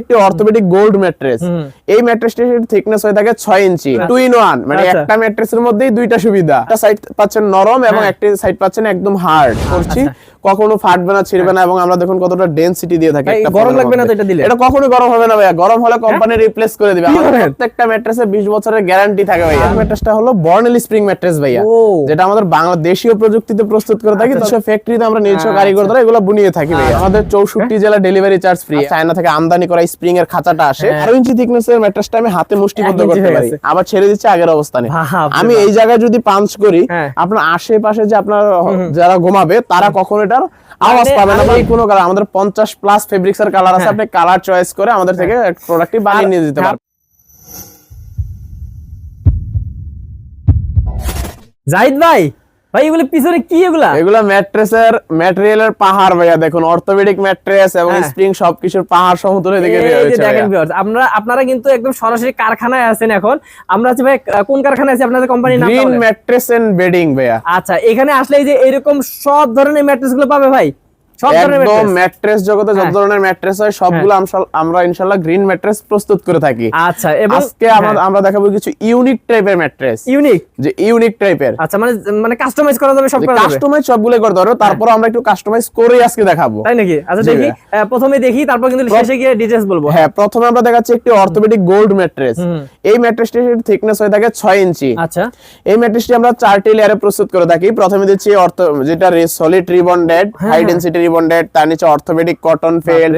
একটি orthopaedic gold mattress. এই ম্যাট্রেসটির thickness হয়ে থাকে ছয় ইঞ্চি। টু ইন ওয়ান মানে আচ্ছা। একটা ম্যাট্রেসের মধ্যেই দুইটা সুবিধা। একটা সাইড পাচ্ছেন নরম এবং হ্যাঁ। একটা সাইড পাচ্ছেন একদম হার্ড করছি। আচ্ছা। কখনো ফাটবে না ছিড়বে না এবং আমরা দেখুন কতটা ডেনসিটি দিয়ে থাকি গরম লাগবে না এটা দিলে? এটা কখনো গরম হবে না ভাইয়া। গরম হলে কোম্পানি রিপ্লেস করে দিবে। আমাদের? প্রত্যেকটা ম্যাট্রেসে 20 বছরের গ্যারান্টি থাকে ভাইয়া। ম্যাট্রেসটা হলো বর্নেল স্প্রিং ম্যাট্রেস ভাইয়া। যেটা আমাদের বাংলাদেশীয় প্রযুক্তিতে প্রস্তুত করে থাকি। আচ্ছা। তো ফ্যাক্টরিতে আমরা নিজস্ব। কারিগর দ্বারা এগুলো বুনিয়ে থাকি ভাইয়া। আমাদের চৌষট্টি জেলা ডেলিভারি চার্জ ফ্রি চায়না থেকে আমদানি করা স্প্রিং এর খাঁচাটা আসে হ্যাঁ। আরও ইঞ্চি থিকনেস এর ম্যাট্রেসটা আমি হাতে মুষ্টিবদ্ধ করতে পারি। আবার ছেড়ে দিচ্ছি আগের অবস্থানে আমি এই জায়গায় যদি পাঞ্চ করি হ্যাঁ। আপনার আশেপাশে যে আপনার যারা ঘুমাবে তারা কখনো এটার আওয়াজ মানে পাবে না। বা কোনো কালার আমাদের পঞ্চাশ প্লাস ফেব্রিক্স এর কালার আছে হ্যাঁ। আপনি কালার চয়েস করে আমাদের থেকে প্রোডাক্টটি বানিয়ে নিয়ে যেতে পারবেন। জাহিদ ভাই ভাই এগুলো পিছনে কি এগুলা? এগুলা ম্যাট্রেসের ম্যাটেরিয়ালের পাহাড় ভাইয়া দেখুন অর্থোপেডিক ম্যাট্রেস এবং হ্যাঁ। স্প্রিং সবকিছুর পাহাড় এই যে দেখেন viewers, আপনারা আপনারা কিন্তু একদম সরাসরি কারখানায় আছেন এখন। আমরা আছি ভাই কোন কারখানায় আছি? আপনাদের কোম্পানির নাম গ্রিন ম্যাট্রেস এন্ড বেডিং ভাইয়া। আচ্ছা এখানে আসলে এই যে এরকম সব ধরনের ম্যাট্রেসগুলো পাবে ভাই? একদম? ম্যাট্রেস জগতে যত। ধরনের ম্যাট্রেস হয় সবগুলো আমরা ইনশাআল্লাহ গ্রিন ম্যাট্রেস প্রস্তুত করে থাকি। আচ্ছা এবং আজকে আমরা আমরা দেখাবো কিছু ইউনিক টাইপের ম্যাট্রেস ইউনিক যে ইউনিক টাইপের আচ্ছা মানে মানে কাস্টমাইজ করা যাবে সব করা যাবে? কাস্টমাইজ সবগুলো করতে পারব তারপর আমরা একটু কাস্টমাইজ করেই আজকে দেখাবো। তাই নাকি? আচ্ছা দেখি প্রথমে দেখি তারপর কিন্তু শেষে গিয়ে ডিটেইলস বলব। হ্যাঁ প্রথমে আমরা দেখাচ্ছি একটি অর্থোপেডিক গোল্ড ম্যাট্রেস এই ম্যাট্রেসটির থিকনেস হয়ে থাকে ছয় ইঞ্চি। আচ্ছা। এই ম্যাট্রেসটি আমরা চারটি লেয়ারে প্রস্তুত করে থাকি। প্রথমে দিচ্ছি অর্থ যেটা solid rebonded high. Density rebonded তার নিচে অর্থোপেডিক কটন ফেল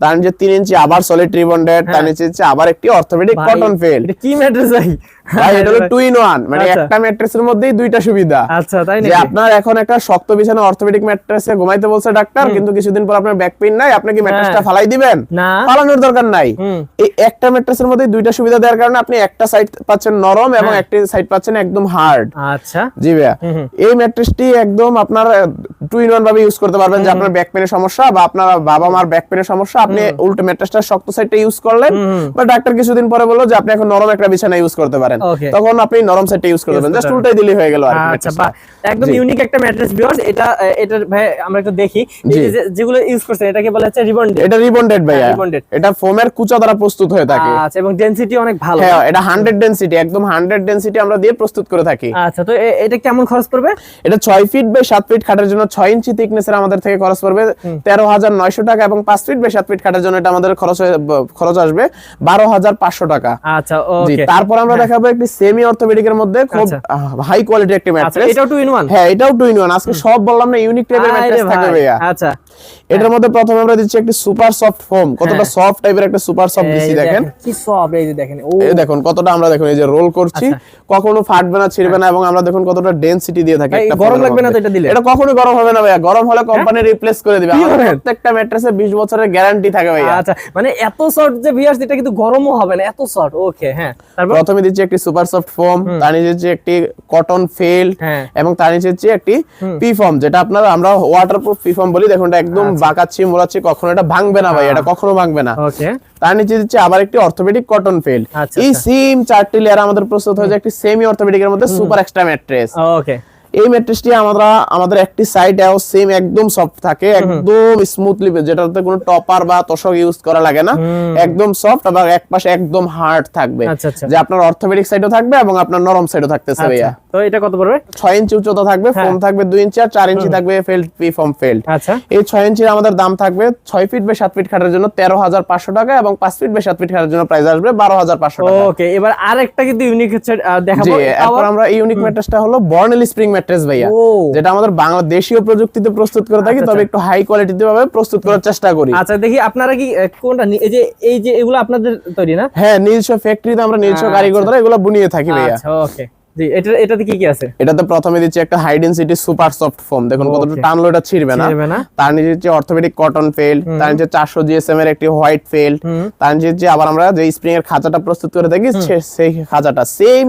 তার নিচে তিন ইঞ্চি আবার সলিড রিবন্ডেড তার হ্যাঁ। নিচে আবার একটি অর্থোপেডিক কটন ফেল কি ম্যাট্রেস ভাই? ভাই এটা হলো টু ইন ওয়ান মানে আচ্ছা। একটা ম্যাট্রেসের মধ্যেই দুইটা সুবিধা। আচ্ছা তাই যে আপনার এখন একটা শক্ত বিছানা অর্থোপেডিক ম্যাট্রেসে ঘুমাইতে বলছে ডাক্তার কিন্তু কিছুদিন পর আপনার ব্যাক পেইন নাই আপনি কি ম্যাট্রেসটা। ফালাই দিবেন? না। ফালানোর দরকার নাই। এই একটা ম্যাট্রেসের মধ্যে দুইটা সুবিধা দেওয়ার কারণে আপনি একটা সাইড পাচ্ছেন নরম এবং হ্যাঁ। একটা সাইড পাচ্ছেন একদম হার্ড আচ্ছা। জি ভাইয়া। এই ম্যাট্রেসটি একদম আপনার টু ইন ওয়ান ভাবে ইউজ করতে পারবেন যে আপনার ব্যাক পেনের সমস্যা বা আপনার বাবা মার ব্যাক পেনের সমস্যা আপনি উল্টো ম্যাট্রেসটা শক্ত সাইডটা ইউজ করলেন বা ডাক্তার কিছুদিন পরে বলল যে আপনি এখন নরম একটা বিছানা ইউজ করতে পারেন। তখন আপনি নরম সাইডটা ইউজ করতে পারেন জাস্ট উল্টাই দিলেই হয়ে গেল আর আচ্ছা একদম ইউনিক একটা ম্যাট্রেস ভিউয়ার্স এটা এটা ভাই আমরা একটু দেখি। যেগুলো ইউজ করছেন এটাকে বলা হচ্ছে রিবন এটা রিবন্ডেড হ্যাঁ, rebonded। এটা ফোমের কুচা দ্বারা প্রস্তুত হয়ে থাকে। আচ্ছা এবং ডেনসিটি অনেক ভালো হ্যাঁ এটা হান্ড্রেড ডেন্সিটি একদম হান্ড্রেড ডেন্সিটি আমরা দিয়ে প্রস্তুত করে থাকি। আচ্ছা তো এটা কেমন খরচ পড়বে? এটা ছয় ফিট বাই সাত ফিট খাটের জন্য ছয় ইঞ্চি থিকনেসের আমাদের থেকে খরচ পড়বে তেরো হাজার নয়শো টাকা এবং পাঁচ ফিট বাই সাত ফিট কাটার জন্য এটা আমাদের খরচ হয়ে- খরচ আসবে বারো হাজার পাঁচশো টাকা। আচ্ছা তারপর আমরা দেখাবো একটি সেমি অর্থোপেডিক এর মধ্যে খুব আচ্ছা। হাই কোয়ালিটি একটি আচ্ছা ম্যাট্রেস এটাও টু ইন ওয়ান হ্যাঁ এটাও টু ইন ওয়ান আজকে সব বললাম না ইউনিক টাইপের ম্যাট্রেস থাকবে ভাইয়া। আচ্ছা। এটার মধ্যে প্রথমে আমরা দিচ্ছি একটি সুপার সফট ফোম। কতটা হ্যাঁ। সফট টাইপের একটা সুপার সফট দিচ্ছি দেখেন। কি সব এই যে দেখেন ও। এই দেখুন কতটা আমরা দেখুন এই যে রোল করছি আচ্ছা। কখনো ফাটবে না ছিড়বে না এবং আমরা দেখুন কতটা ডেনসিটি দিয়ে থাকি একটা গরম লাগবে না তো এটা দিলে? এটা কখনো গরম হবে না ভাইয়া। গরম হলে কোম্পানি রিপ্লেস করে দিবে। প্রত্যেকটা ম্যাট্রেসে 20 বছরের গ্যারান্টি থাকে ভাইয়া। আচ্ছা মানে এত শর্ট যে ভিউয়ার্স এটা কিন্তু গরমও হবে না এত সফট ওকে হ্যাঁ। তারপর? প্রথমে দিচ্ছি একটি সুপার সফট ফোম তার নিচে একটি কটন ফেল হ্যাঁ। এবং তার নিচে হচ্ছে একটি পি ফর্ম যেটা আপনার আমরা ওয়াটারপ্রুফ পি ফর্ম বলি। দেখুন এটা একদম আচ্ছা। বাঁকাচ্ছি মোড়াচ্ছি কখনো এটা ভাঙবে না ভাই এটা কখনো ভাঙবে না। ওকে। তার নিচে দিচ্ছে আবার একটি অর্থোপেডিক কটন ফেল আচ্ছা, এই সিম সেম চারটি লেয়ার আমাদের প্রস্তুত হয়েছে যায় একটি সেমি অর্থোপেডিক এর মধ্যে সুপার এক্সট্রা ম্যাট্রেস ওকে। এই ম্যাট্রেসটি আমরা আমাদের একটি সাইড এও সেম একদম সফট থাকে একদম স্মুথলি যেটাতে কোনো টপার বা তোষক ইউজ করা লাগে না। একদম সফট আবার এক পাশে একদম হার্ড থাকবে। আচ্ছা, আচ্ছা। যে আপনার অর্থোপেডিক সাইডও থাকবে এবং আপনার নরম সাইডও থাকতেছে ভাইয়া। আচ্ছা তো এটা কত পড়বে? ছয় ইঞ্চি উচ্চতা থাকবে হ্যাঁ। ফোম থাকবে দুই ইঞ্চি আর চার ইঞ্চি থাকবে ফেল্ড পি ফেল্ড আচ্ছা। এই ছয় ইঞ্চির আমাদের দাম থাকবে ছয় ফিট বাই সাত ফিট খাটের জন্য তেরো হাজার পাঁচশো টাকা এবং পাঁচ ফিট বাই সাত ফিট খাটের জন্য প্রাইস আসবে বারো হাজার পাঁচশো টাকা। ওকে এবার আরেকটা কিন্তু ইউনিক হচ্ছে দেখাবো। আমরা ইউনিক ম্যাট্রেসটা হলো বর্নেল স্প্রিং ম্যাট্রেস ভাইয়া যেটা আমাদের বাংলাদেশীয় প্রযুক্তিতে প্রস্তুত করে থাকি আচ্ছা, তবে আচ্ছা। একটু হাই কোয়ালিটিতে ভাবে প্রস্তুত করার চেষ্টা করি। আচ্ছা দেখি আপনারা কি কোনটা এই যে এই যে এগুলো আপনাদের তৈরি না? হ্যাঁ ফ্যাক্টরিতে আমরা আচ্ছা। কারিগর দ্বারা এগুলো বুনিয়ে থাকি ভাইয়া। আচ্ছা ওকে জি এটা এটাতে কি কি আছে? এটাতে প্রথমে দিচ্ছি একটা high density super soft foam দেখুন কতটা টানলো এটা ছিড়বে না। তার নিচে হচ্ছে অর্থোপেডিক কটন ফেল তার নিচে চারশো জিএসএম এর একটি হোয়াইট ফেল তার নিচে হচ্ছে আবার আমরা যে স্প্রিং এর খাঁচাটা প্রস্তুত করে থাকি সেই খাঁচাটা। সেম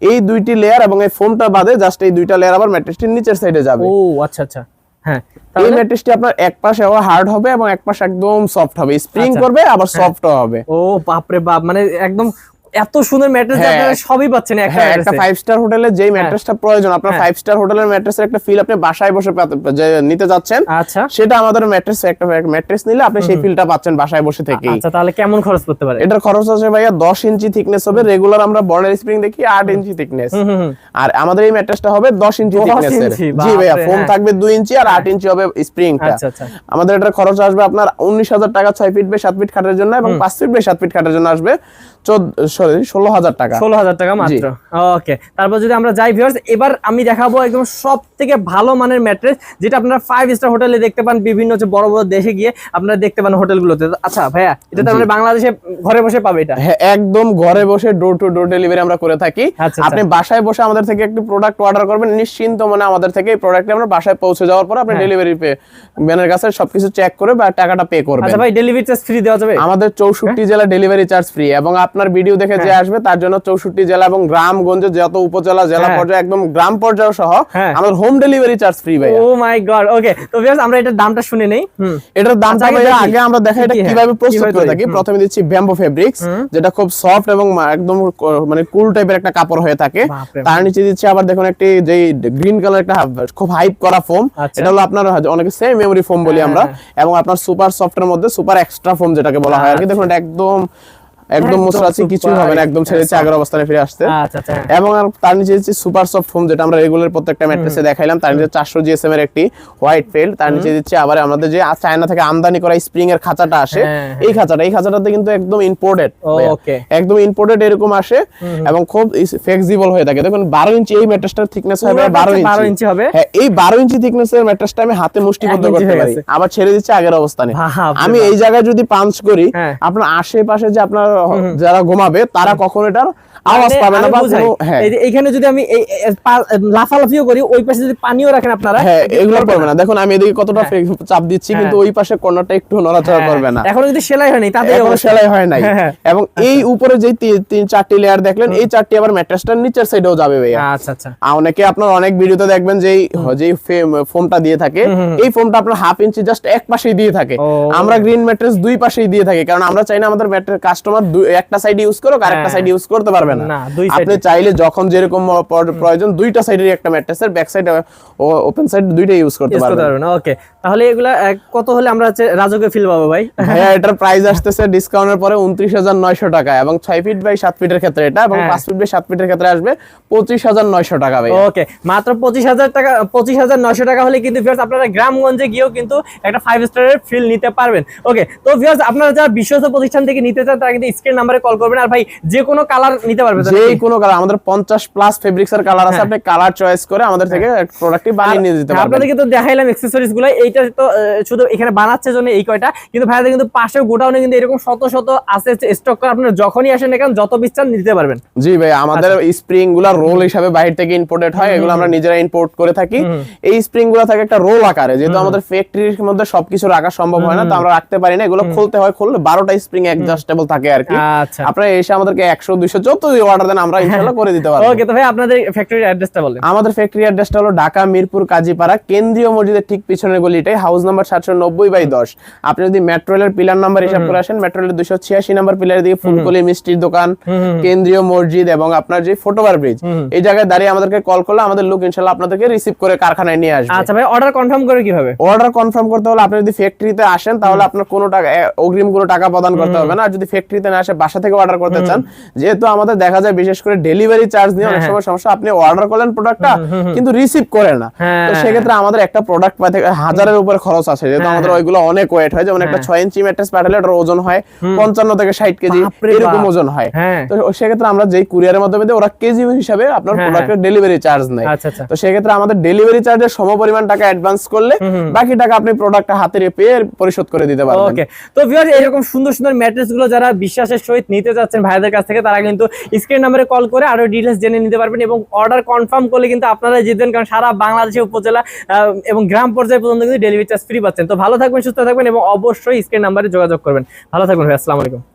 এই দুইটি লেয়ার এবং এই ফোমটা বাদে জাস্ট এই দুইটা লেয়ার আবার ম্যাট্রেসটির নিচের সাইডে যাবে। ও আচ্ছা আচ্ছা। হ্যাঁ এই ম্যাট্রিক্সটি ম্যাট্রেসটি আপনার এক পাশে আবার হার্ড হবে এবং এক পাশে একদম সফট হবে। স্প্রিং আচ্ছা। করবে আবার সফটও হবে। ও বাপ রে বাপ মানে একদম এত সুন্দর ম্যাট্রেস হ্যাঁ। আপনারা সবই পাচ্ছেন একটা হ্যাঁ একটা ফাইভ স্টার হোটেলে যেই ম্যাট্রেসটা প্রয়োজন আপনার হ্যাঁ। ফাইভ স্টার হোটেলের ম্যাট্রেসের একটা ফিল আপনি বাসায় বসে নিতে যাচ্ছেন আচ্ছা। সেটা আমাদের ম্যাট্রেস একটা ম্যাট্রেস নিলে আপনি সেই ফিলটা পাচ্ছেন বাসায় বসে থেকেই। আচ্ছা তাহলে কেমন খরচ পড়তে পারে? এটার খরচ আছে ভাইয়া দশ ইঞ্চি থিকনেস হবে রেগুলার আমরা বর্ডার স্প্রিং দেখি আট ইঞ্চি থিকনেস। আর আমাদের এই ম্যাট্রেসটা হবে দশ ইঞ্চি থিকনেসের জি ভাইয়া ফোম হ্যাঁ। থাকবে দুই ইঞ্চি আর আট ইঞ্চি হবে স্প্রিংটা আচ্ছা আচ্ছা। আমাদের এটার খরচ আসবে আপনার উনিশ হাজার টাকা ছয় ফিট বাই সাত ফিট খাটের জন্য এবং পাঁচ ফিট বাই সাত ফিট খাটের জন্য আসবে। সরি ষোলো হাজার টাকা। ষোলো হাজার টাকা মাত্র। ওকে তারপর যদি আমরা যাই ভিউয়ার্স এবার আমি দেখাবো একদম সব থেকে ভালো মানের ম্যাট্রেস যেটা আপনারা ফাইভ স্টার হোটেলে দেখতে পান বিভিন্ন হচ্ছে বড় বড় দেশে গিয়ে আপনারা দেখতে পান হোটেলগুলোতে। আচ্ছা ভাইয়া এটা তো আমরা বাংলাদেশে ঘরে বসে পাবে এটা। হ্যাঁ একদম ঘরে বসে ডোর টু ডোর ডেলিভারি আমরা করে থাকি। আচ্ছা, আপনি বাসায় বসে আমাদের থেকে একটি প্রোডাক্ট অর্ডার করবেন নিশ্চিন্ত মনে আমাদের থেকে এই প্রোডাক্ট আমরা বাসায় পৌঁছে যাওয়ার পর আপনি হ্যাঁ। ডেলিভারি পে ম্যানের কাছে সবকিছু চেক করে বা টাকাটা পে করবেন। আচ্ছা ভাই ডেলিভারি চার্জ ফ্রি দেওয়া যাবে? আমাদের চৌষট্টি জেলা ডেলিভারি চার্জ ফ্রি এবং আপনার ভিডিও দেখে যে আসবে তার জন্য চৌষট্টি জেলা এবং গ্রামগঞ্জে যত উপজেলা জেলা হ্যাঁ। পর্যায়ে একদম গ্রাম পর্যায়ে সহ হ্যাঁ। আমাদের হোম ডেলিভারি চার্জ ফ্রি ভাই ও মাই গড ওকে তো ভিউয়ার্স আমরা এটার দামটা শুনে নেই। এটার দামটা আচ্ছা, আগে আগে আমরা দেখাই এটা কি, কীভাবে হ্যাঁ, প্রস্তুত করে থাকি। প্রথমে দিচ্ছি ব্যাম্বো ফেব্রিক্স যেটা খুব সফট এবং একদম মানে কুল টাইপের একটা কাপড় হয়ে থাকে। তার নিচে দিচ্ছি আবার দেখুন একটি যে গ্রিন কালার একটা খুব হাইপ করা ফোম আচ্ছা। এটা হলো আপনার অনেকে সেম মেমরি ফোম বলি হ্যাঁ, আমরা। হ্যাঁ। এবং আপনার সুপার সফটের মধ্যে সুপার এক্সট্রা ফোম যেটাকে বলা হয় আর কি দেখুন এটা একদম একদম মুসরাচি কিছুই হবে না একদম ছেড়েছে extra আগের অবস্থানে ফিরে আসছে আচ্ছা আচ্ছা এবং তার নিচে দিচ্ছি সুপার সফট ফোম যেটা আমরা রেগুলার প্রত্যেকটা ম্যাট্রেসে দেখাইলাম তার নিচে চারশো জিএসএম এর একটি হোয়াইট ফেল্ড তার নিচে দিচ্ছি আবার আমাদের যে চায়না থেকে আমদানি করা স্প্রিং এর খাঁচাটা আসে হ্যাঁ, এই খাঁচাটা এই খাঁচাটাতে কিন্তু একদম ইম্পোর্টেড ওকে একদম ইম্পোর্টেড এরকম আসে এবং খুব ফ্লেক্সিবল হয়ে থাকে। দেখুন বারো ইঞ্চি এই ম্যাট্রেসটার থিকনেস হবে বারো 12 ইঞ্চি। হবে। হ্যাঁ এই বারো ইঞ্চি থিকনেস এর ম্যাট্রেসটা আমি হাতে মুষ্টিবদ্ধ করতে পারি। আবার ছেড়ে দিচ্ছে আগের অবস্থানে। আমি এই জায়গায় যদি পাঞ্চ করি হ্যাঁ। আপনার আশেপাশে যে আপনার যারা ঘুমাবে তারা কখনো এটার আওয়াজ মানে পাবে না বা হ্যাঁ। এইখানে যদি আমি লাফালাফিও করি ওই পাশে যদি পানিও রাখেন আপনারা হ্যাঁ এগুলো করবে না। দেখুন আমি এদিকে কতটা হ্যাঁ। চাপ দিচ্ছি হ্যাঁ। কিন্তু ওই পাশে কর্নারটা একটু নড়াচড়া হ্যাঁ, করবে না। এখনও যদি সেলাই হয়নি তাদের এখনও অবস্থা- সেলাই হয় নাই। হ্যাঁ, হ্যাঁ। এবং এই উপরে যে তিন চারটি লেয়ার দেখলেন এই চারটি আবার ম্যাট্রেসটার নিচের সাইডেও যাবে ভাইয়া। আচ্ছা আচ্ছা। অনেকে আপনার অনেক ভিডিওতে দেখবেন যে যেই ফোমটা দিয়ে থাকে এই ফোমটা আপনার হাফ ইঞ্চি জাস্ট এক পাশেই দিয়ে থাকে। আমরা গ্রিন ম্যাট্রেস দুই পাশেই দিয়ে থাকি কারণ আমরা চাই না আমাদের কাস্টমার একটা সাইড ইউজ করুক আর একটা হ্যাঁ। সাইড ইউজ করতে পারবে না। আপনি চাইলে যখন যেরকম প্রয়োজন দুইটা সাইডের একটা ম্যাট্রেসের ব্যাক সাইড ওপেন সাইড দুইটা ইউজ করতে পারবেন। ওকে তাহলে এগুলা কত হলে আমরা হচ্ছে রাজকে ফিল পাবো ভাই? ভাইয়া এটার প্রাইস আসতেছে ডিসকাউন্টের পরে উনত্রিশ হাজার নয়শো টাকা এবং ছয় ফিট বাই সাত ফিটের ক্ষেত্রে এটা এবং হ্যাঁ। পাঁচ ফিট বাই সাত ফিটের ক্ষেত্রে আসবে পঁচিশ হাজার নয়শো টাকা ভাই ওকে মাত্র পঁচিশ হাজার টাকা পঁচিশ হাজার নয়শো টাকা হলে কিন্তু ভিউয়ার্স আপনারা গ্রামগঞ্জে গিয়েও কিন্তু একটা ফাইভ স্টারের ফিল নিতে পারবেন। ওকে তো ভিউয়ার্স আপনারা যারা বিশ্বস্ত প্রতিষ্ঠান থেকে নিতে চান তারা কিন্তু স্ক্রিন নাম্বারে কল করবেন আর ভাই যে কোনো কালার নিতে পারবে যে কোনো কালার আমাদের পঞ্চাশ প্লাস ফেব্রিক্স এর কালার আছে হ্যাঁ। আপনি কালার চয়েস করে আমাদের থেকে প্রোডাক্টটি বানিয়ে নিয়ে যেতে পারবেন। আপনাদেরকে তো দেখাইলাম অ্যাক্সেসরিজগুলো এইটা তো শুধু এখানে বানাচ্ছে জন্য এই কয়টা কিন্তু ভাইয়াদের কিন্তু পাশের গোডাউনে কিন্তু এরকম শত শত আছে স্টক করে আপনারা যখনই আসেন এখানে যত বিস্তার নিতে পারবেন। জি ভাই আমাদের। স্প্রিংগুলা রোল হিসাবে বাইরে থেকে ইম্পোর্টেড হয় এগুলো আমরা নিজেরা ইম্পোর্ট করে থাকি। এই স্প্রিংগুলো থাকে একটা রোল আকারে যেহেতু আমাদের ফ্যাক্টরির মধ্যে সবকিছু রাখা সম্ভব হয় না তো আমরা রাখতে পারি না এগুলো খুলতে হয় খুললে বারোটা স্প্রিং অ্যাডজাস্টেবল থাকে আর কি? আচ্ছা। আপনারা এসে আমাদেরকে একশো দুইশো যত অর্ডার দেন আমরা ইনশাল্লাহ করে দিতে পারব। ওকে তো ভাই আপনাদের ফ্যাক্টরির অ্যাড্রেসটা বলেন। আমাদের ফ্যাক্টরি অ্যাড্রেসটা হলো ঢাকা মিরপুর কাজীপাড়া কেন্দ্রীয় মসজিদের ঠিক পিছনের গলিটাই হাউস নাম্বার সাতশো নব্বই বাই দশ। আপনি যদি মেট্রো রেলের পিলার নাম্বার হিসাব করে আসেন মেট্রো রেলের দুশো ছিয়াশি নাম্বার পিলারের দিকে ফুলকলি মিষ্টির দোকান কেন্দ্রীয় মসজিদ এবং আপনার যে ফুটওভার ব্রিজ এই জায়গায় দাঁড়িয়ে আমাদেরকে কল করলে আমাদের লোক ইনশাল্লাহ আপনাদেরকে রিসিভ করে কারখানায় নিয়ে আসবে। আচ্ছা ভাই অর্ডার কনফার্ম করে কীভাবে? অর্ডার কনফার্ম করতে হলে আপনি যদি ফ্যাক্টরিতে আসেন তাহলে আপনার কোনো টাকা অগ্রিম কোনো টাকা প্রদান করতে হবে না। আর যদি ফ্যাক্টরিতে আসে বাসা থেকে অর্ডার করতে চান যেহেতু আমাদের দেখা যায় বিশেষ করে ডেলিভারি চার্জ নিয়ে অনেক সময় সমস্যা আপনি অর্ডার করলেন প্রোডাক্টটা কিন্তু রিসিভ করে না। হ্যাঁ। তো সেক্ষেত্রে আমাদের একটা প্রোডাক্ট পাইতে হাজারের উপরে খরচ আছে যেহেতু আমাদের ওইগুলো অনেক ওয়েট হয় যেমন একটা ছয় ইঞ্চি ম্যাট্রেস পাঠালে ওটার ওজন হয় পঞ্চান্ন থেকে ষাট কেজি এরকম ওজন হয়। হ্যাঁ। তো সেক্ষেত্রে আমরা যেই কুরিয়ারের মাধ্যমে দিই ওরা কেজি হিসাবে আপনার হ্যাঁ, প্রোডাক্টের ডেলিভারি চার্জ নেয়। আচ্ছা, আচ্ছা। তো সেক্ষেত্রে আমাদের ডেলিভারি চার্জের সমপরিমাণ টাকা অ্যাডভান্স করলে বাকি টাকা আপনি প্রোডাক্টটা হাতে পেয়ে পরিশোধ করে দিতে পারবেন। ওকে। তো ভিউয়ার এরকম সুন্দর সুন্দর ম্যাট্রেসগুলো যারা বিশ্বাসের সহিত নিতে যাচ্ছেন ভাইদের কাছ থেকে, তারা কিন্তু স্ক্রিন নাম্বারে কল করে আরও ডিটেলস জেনে নিতে পারবেন এবং অর্ডার কনফার্ম করলে কিন্তু আপনারা জিতবেন, কারণ সারা বাংলাদেশে, উপজেলা এবং গ্রাম পর্যায়ে পর্যন্ত কিন্তু ডেলিভারি চার্জ ফ্রি পাচ্ছেন। তো ভালো থাকবেন, সুস্থ থাকবেন এবং অবশ্যই স্ক্রিন নাম্বারে যোগাযোগ করবেন। ভালো থাকবেন ভাই, আসসালামু আলাইকুম।